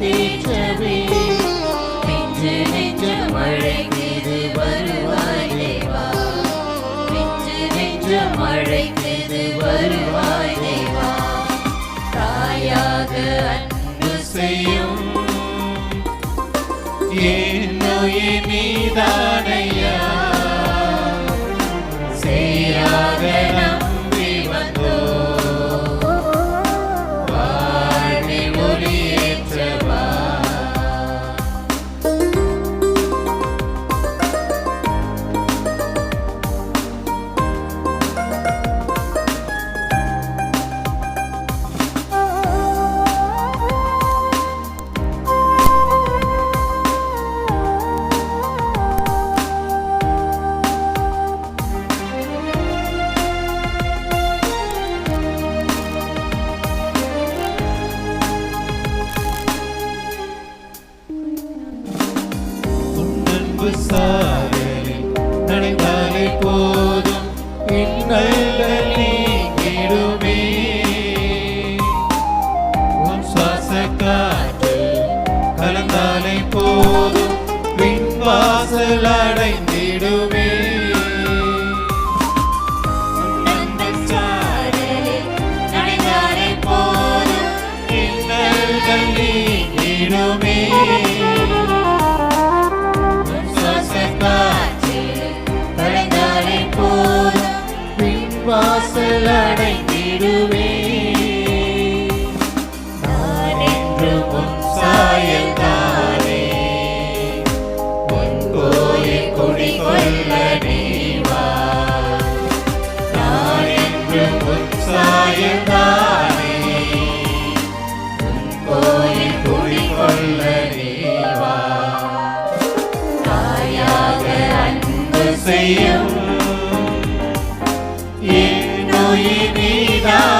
தேற்றவே நெஞ்சு நெஞ்சம் அழைக்குது வருவாய் தேவா நெஞ்சு நெஞ்சம் அழைக்குது வருவாய் தேவா தாயாக அன்பு செய்யும் உன்னன்பு சாயலில் நனைந்தாலே போதும் இன்னல்கள் நீங்கிடுமே. உன் சுவாச கலந்தாலே போதும் பின் வாசல் அடைந்திடுமே. வாசல் அடைந்திடுவே நான் என்று உன் சாயல் தானே உன் கோயில் கொள்ள நீவா. நான் என்று உன் சாயல் தானே உன் கோயில் கொள்ள நீவா. தாயாக அன்பு செய்யும் 属于你的。